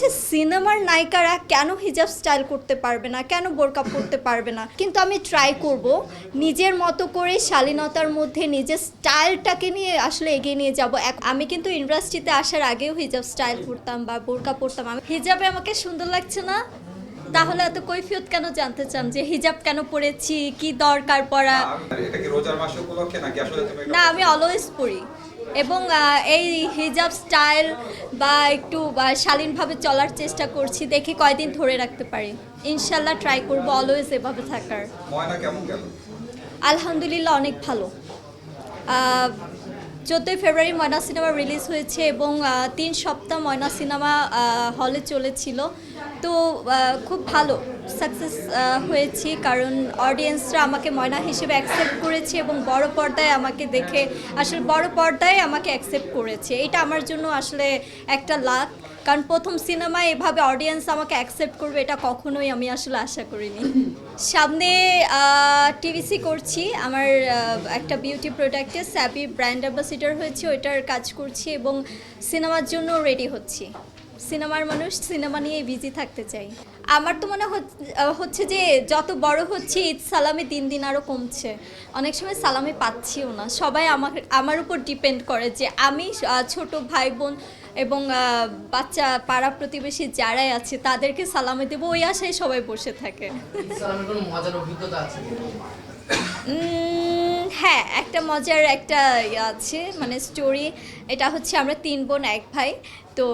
হচ্ছে সিনেমার নায়িকারা কেন হিজাব স্টাইল করতে পারবে না কেন বোরকা পরতে পারবে না? কিন্তু আমি ট্রাই করব নিজের মতো করে শালীনতার মধ্যে নিজের স্টাইলটাকে নিয়ে আসলে এগিয়ে নিয়ে যাব। আমি কিন্তু ইন্ডাস্ট্রিতে আসার আগেও হিজাব স্টাইল করতাম বা বোরকা পরতাম। আমি হিজাবে আমাকে সুন্দর লাগছে না? তাহলে এত কৈফিয়ত কেন জানতে চান যে হিজাব কেন পরেছি কি দরকার এটা- না আমি অলওয়েজ পড়ি এবং এই হিজাব স্টাইল বা একটু শালীনভাবে চলার চেষ্টা করছি দেখি কয়দিন ধরে রাখতে পারি। ইনশাল্লাহ ট্রাই করব অলওয়েজ এভাবে থাকার। আলহামদুলিল্লাহ অনেক ভালো। চোদ্দোই ফেব্রুয়ারি ময়না সিনেমা রিলিজ হয়েছে এবং তিন সপ্তাহ ময়না সিনেমা হলে চলেছিল। তো খুব ভালো সাকসেস হয়েছি। কারণ অডিয়েন্সরা আমাকে ময়না হিসেবে অ্যাকসেপ্ট করেছে এবং বড় পর্দায় আমাকে দেখে, আসলে বড় পর্দায় আমাকে অ্যাকসেপ্ট করেছে। এটা আমার জন্য আসলে একটা লাক কারণ প্রথম সিনেমায় এভাবে অডিয়েন্স আমাকে অ্যাকসেপ্ট করবে, এটা কখনোই আমি আসলে আশা করিনি। সামনে টিভিসি করছি। আমার একটা বিউটি প্রোডাক্টে স্যাপি ব্র্যান্ড অ্যাম্বাসিডার হয়েছে, ওইটার কাজ করছি এবং সিনেমার জন্য রেডি হচ্ছি। সিনেমার মানুষ সিনেমা নিয়ে বিজি থাকতে চাই। আমার তো মনে হচ্ছে যে যত বড় হচ্ছে ঈদ সালামি দিন দিন আরও কমছে। অনেক সময় সালামি পাচ্ছিও না। সবাই আমার আমার উপর ডিপেন্ড করে যে আমি ছোট ভাই বোন এবং বাচ্চা পাড়া প্রতিবেশী যারাই আছে তাদেরকে সালামি দেবো ওই আশায় সবাই বসে থাকে। মজার অভিজ্ঞতা আছে? হ্যাঁ একটা মজার একটা ইয়ে আছে মানে স্টোরি এটা হচ্ছে আমরা তিন বোন, এক ভাই। তো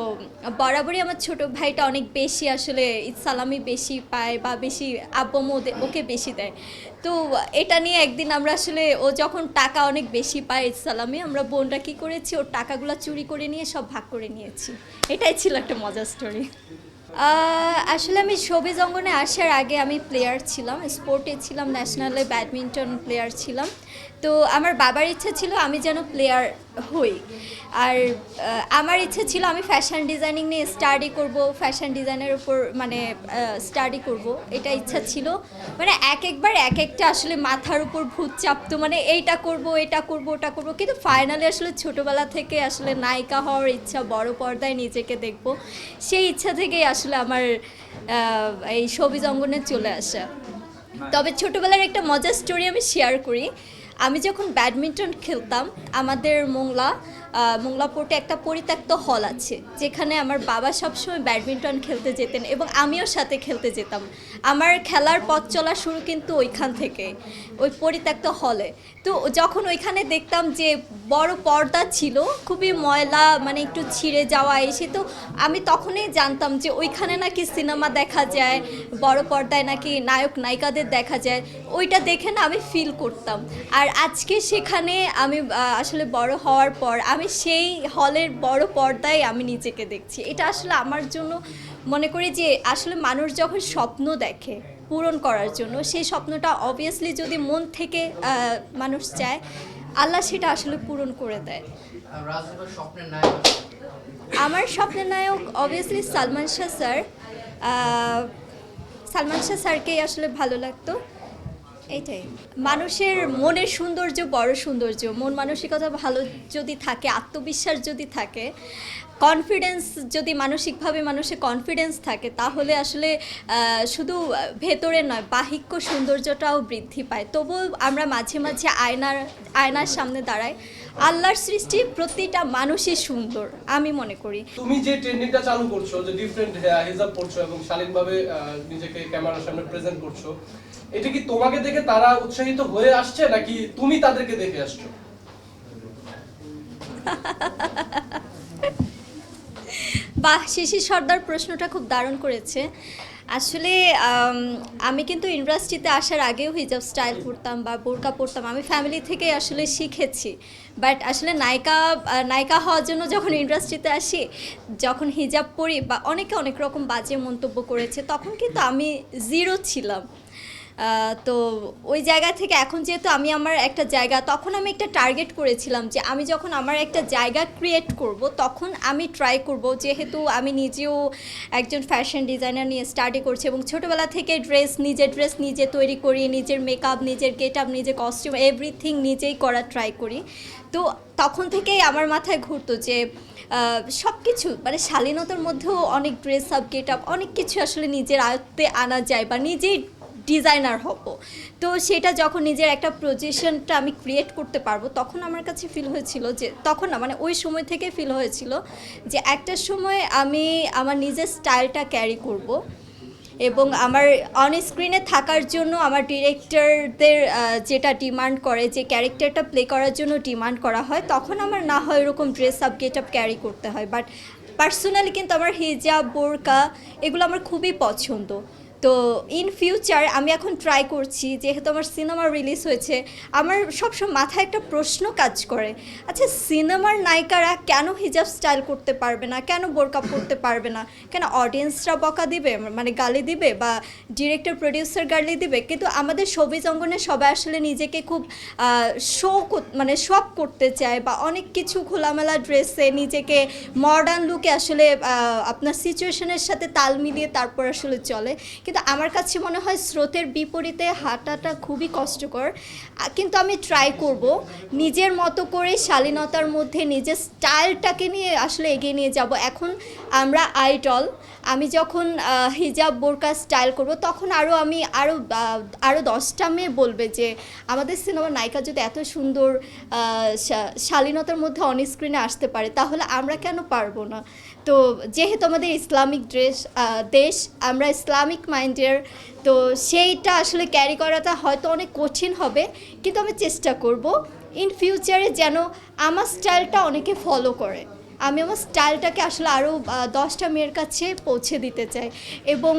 বরাবরই আমার ছোট ভাইটা অনেক বেশি আসলে সালামি বেশি পায় বা বেশি আব্বম ওকে বেশি দেয়। তো এটা নিয়ে একদিন আমরা আসলে, ও যখন টাকা অনেক বেশি পায় সালামি, আমরা বোনরা কী করেছি, ওর টাকাগুলো চুরি করে নিয়ে সব ভাগ করে নিয়েছি। এটাই ছিল একটা মজার স্টোরি আসলে আমি শোবিজ অঙ্গনে আসার আগে আমি প্লেয়ার ছিলাম স্পোর্টে ছিলাম ন্যাশনালে ব্যাডমিন্টন প্লেয়ার ছিলাম। তো আমার বাবার ইচ্ছা ছিল আমি যেন প্লেয়ার হই। আর আমার ইচ্ছা ছিল আমি ফ্যাশন ডিজাইনিং নিয়ে স্টাডি করব ফ্যাশন ডিজাইনের উপর মানে স্টাডি করব, এটা ইচ্ছা ছিল। মানে এক একবার এক একটা আসলে মাথার উপর ভূত চাপতো মানে এইটা করব, এটা করব, ওটা করব। কিন্তু ফাইনালি আসলে ছোটোবেলা থেকে আসলে নায়িকা হওয়ার ইচ্ছা, বড় পর্দায় নিজেকে দেখব, সেই ইচ্ছা থেকেই আসলে আমার এই ছবি অঙ্গনে চলে আসা। তবে ছোটোবেলার একটা মজার স্টোরি আমি শেয়ার করি। আমি যখন ব্যাডমিন্টন খেলতাম, আমাদের মোংলা মোংলা পোর্টে একটা পরিত্যক্ত হল আছে, যেখানে আমার বাবা সবসময় ব্যাডমিন্টন খেলতে যেতেন এবং আমিও সাথে খেলতে যেতাম। আমার খেলার পথ চলা শুরু কিন্তু ওইখান থেকে, ওই পরিত্যক্ত হলে। তো যখন ওইখানে দেখতাম যে বড় পর্দা ছিল, খুবই ময়লা মানে একটু ছিঁড়ে যাওয়া এসে, তো আমি তখনই জানতাম যে ওইখানে নাকি সিনেমা দেখা যায়, বড় পর্দায় নাকি নায়ক, নায়িকাদের দেখা যায়, ওইটা দেখে না আমি ফিল করতাম। আর আজকে সেখানে আমি আসলে বড় হওয়ার পর আমি সেই হলের বড় পর্দায় আমি নিজেকে দেখছি। এটা আসলে আমার জন্য মনে করি যে আসলে মানুষ যখন স্বপ্ন দেখে পূরণ করার জন্য। সেই স্বপ্নটা অবভিয়াসলি যদি মন থেকে মানুষ চায়, আল্লাহ সেটা আসলে পূরণ করে দেয়? আমার স্বপ্নের নায়ক অবভিয়াসলি সালমান শাহ স্যার। সালমান শাহ স্যারকেই আসলে ভালো লাগতো। এইটাই। মানুষের মনের সৌন্দর্য বড় সৌন্দর্য। মন মানসিকতা ভালো যদি থাকে, আত্মবিশ্বাস যদি থাকে কনফিডেন্স যদি মানসিকভাবে মানুষের কনফিডেন্স থাকে তাহলে আসলে শুধু ভেতরে নয় বাহিক্য সৌন্দর্যটাও বৃদ্ধি পায়। তবুও আমরা মাঝে মাঝে আয়নার আয়নার সামনে দাঁড়াই। আল্লাহর সৃষ্টি প্রতিটা মানুষই সুন্দর আমি মনে করি। তুমি যে ট্রেন্ডিংটা চালু করছ যে ডিফারেন্ট হিজাব পড়ছো এবং শালীনভাবে নিজেকে ক্যামেরার সামনে প্রেজেন্ট করছ এটা কি তোমাকে দেখে তারা উৎসাহিত হয়ে আসছে নাকি তুমি তাদেরকে দেখে আসছো? বাহ শিশির সর্দার প্রশ্নটা খুব দারুণ করেছে। আসলে, আমি কিন্তু ইন্ডাস্ট্রিতে আসার আগেও হিজাব স্টাইল পরতাম বা বোরকা পরতাম আমি ফ্যামিলি থেকে আসলে শিখেছি। বাট আসলে নায়িকা নায়িকা হওয়ার জন্য যখন ইন্ডাস্ট্রিতে আসি, যখন হিজাব পরি বা অনেকে অনেক রকম বাজে মন্তব্য করেছে, তখন কিন্তু আমি জিরো ছিলাম। তো ওই জায়গা থেকে এখন যেহেতু আমি আমার একটা জায়গা, তখন আমি একটা টার্গেট করেছিলাম যে আমি যখন আমার একটা জায়গা ক্রিয়েট করব, তখন আমি ট্রাই করব যেহেতু আমি নিজেও একজন ফ্যাশন ডিজাইনার নিয়ে স্টাডি করছি এবং ছোটোবেলা থেকে ড্রেস নিজের ড্রেস নিজে তৈরি করি, নিজের মেকআপ নিজের গেট আপ নিজের কস্টিউম এভরিথিং নিজেই করার ট্রাই করি। তো তখন থেকেই আমার মাথায় ঘুরতো যে সব কিছু মানে শালীনতার মধ্যেও অনেক ড্রেস আপ গেট আপ অনেক কিছু আসলে নিজের আয়ত্তে আনা যায় বা নিজেই ডিজাইনার হব। তো সেটা যখন নিজের একটা প্রজেশনটা আমি ক্রিয়েট করতে পারব, তখন আমার কাছে ফিল হয়েছিল যে, তখন না মানে ওই সময় থেকে ফিল হয়েছিল যে, একটা সময় আমি আমার নিজের স্টাইলটা ক্যারি করব এবং আমার অন স্ক্রিনে থাকার জন্য আমার ডিরেক্টরদের যেটা ডিমান্ড করে, যে ক্যারেক্টারটা প্লে করার জন্য ডিমান্ড করা হয়, তখন আমার না হয় ওরকম dress up get up carry করতে হয়। বাট পার্সোনালি কিন্তু আমার হিজাব, বোরকা এগুলো আমার খুবই পছন্দ। তো ইন ফিউচার আমি এখন ট্রাই করছি, যেহেতু আমার সিনেমা রিলিজ হয়েছে, আমার সবসময় মাথায় একটা প্রশ্ন কাজ করে আচ্ছা সিনেমার নায়িকারা কেন হিজাব স্টাইল করতে পারবে না, কেন বোরকা পরতে পারবে না? কেন অডিয়েন্সরা বকা দিবে? মানে গালি দিবে? বা ডিরেক্টর প্রডিউসার গালি দিবে? কিন্তু আমাদের ছবি অঙ্গনে সবাই আসলে নিজেকে খুব শো মানে শখ করতে চায় বা অনেক কিছু খোলামেলা ড্রেসে নিজেকে মডার্ন লুকে আসলে আপনার সিচুয়েশনের সাথে তাল মিলিয়ে তারপর আসলে চলে। কিন্তু আমার কাছে মনে হয় স্রোতের বিপরীতে হাঁটাটা খুবই কষ্টকর। কিন্তু আমি ট্রাই করব। নিজের মতো করে শালীনতার মধ্যে নিজের স্টাইলটাকে নিয়ে আসলে এগিয়ে নিয়ে যাব। এখন আমরা আইডল আমি যখন হিজাব বোরকা স্টাইল করব, তখন আরও আমি আরও আরও দশটা মেয়ে বলবে যে, আমাদের সিনেমার নায়িকা যদি এত সুন্দর শালীনতার মধ্যে অন স্ক্রিনে আসতে পারে, তাহলে আমরা কেন পারব না? তো যেহেতু আমাদের ইসলামিক ড্রেস দেশ, আমরা ইসলামিক মাইন্ডের, তো সেইটা আসলে ক্যারি করাটা হয়তো অনেক কঠিন হবে, কিন্তু আমি চেষ্টা করব ইন ফিউচারে যেন আমার স্টাইলটা অনেকে ফলো করে। আমি আমার স্টাইলটাকে আসলে আরও দশটা মেয়ের কাছে পৌঁছে দিতে চাই। এবং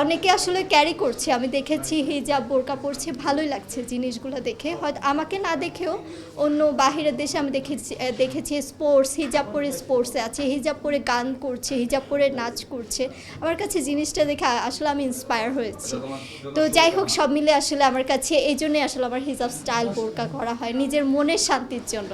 অনেকে আসলে ক্যারি করছে। আমি দেখেছি হিজাব বোরকা পরছে ভালোই লাগছে জিনিসগুলো দেখে। হয়তো আমাকে না দেখেও অন্য বাহিরের দেশে আমি দেখেছি দেখেছি স্পোর্টস হিজাব পরে স্পোর্টসে আছে হিজাব পরে গান করছে হিজাব পরে নাচ করছে। আমার কাছে জিনিসটা দেখে আসলে আমি ইন্সপায়ার হয়েছি। তো যাই হোক সব মিলে আসলে আমার কাছে এই জন্যই আসলে আমার হিজাব স্টাইল বোরকা করা হয় নিজের মনের শান্তির জন্য।